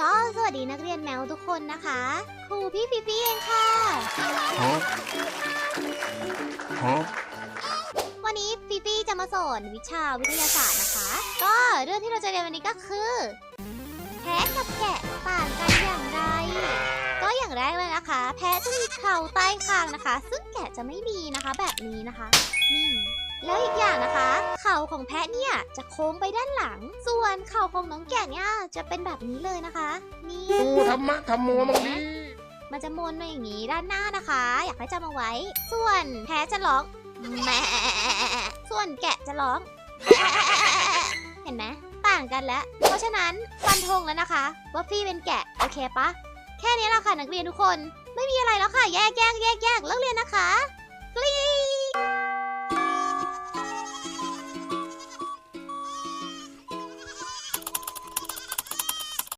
ก็สวัสดีนักเรียนแมวทุกคนนะคะ ครูพี่ฟิฟี่เองค่ะ Huh? Huh? วันนี้ฟิฟี่จะมาสอนวิชาวิทยาศาสตร์นะคะ ก็เรื่องที่เราจะเรียนวันนี้ก็คือแพะกับแกะต่างกันอย่างไร ก็อย่างแรกเลยนะคะ แพะจะมีเคราใต้คางนะคะ ซึ่งแกะจะไม่มีนะคะ แบบนี้นะคะนี่แล้วอีกอย่างนะคะ เข่าของแพะเนี่ยจะโค้งไปด้านหลัง ส่วนเข่าของน้องแกะเนี่ยจะเป็นแบบนี้เลยนะคะ นี่กูธรรมะธรรมโมมังดีมันจะมนมาอย่างนี้ด้านหน้านะคะ อยากให้จำเอาไว้ ส่วนแพ้จะร้องแหม่ส่วนแกะจะร้อง เห็นไหมต่างกันแล้ว เพราะฉะนั้นฟันธงแล้วนะคะ ว่าฟี่เป็นแกะโอเคปะแค่นี้แหละค่ะนักเรียนทุกคน ไม่มีอะไรแล้วค่ะ แยกแยกแยกแยกเลิกเรียนนะคะกรี๊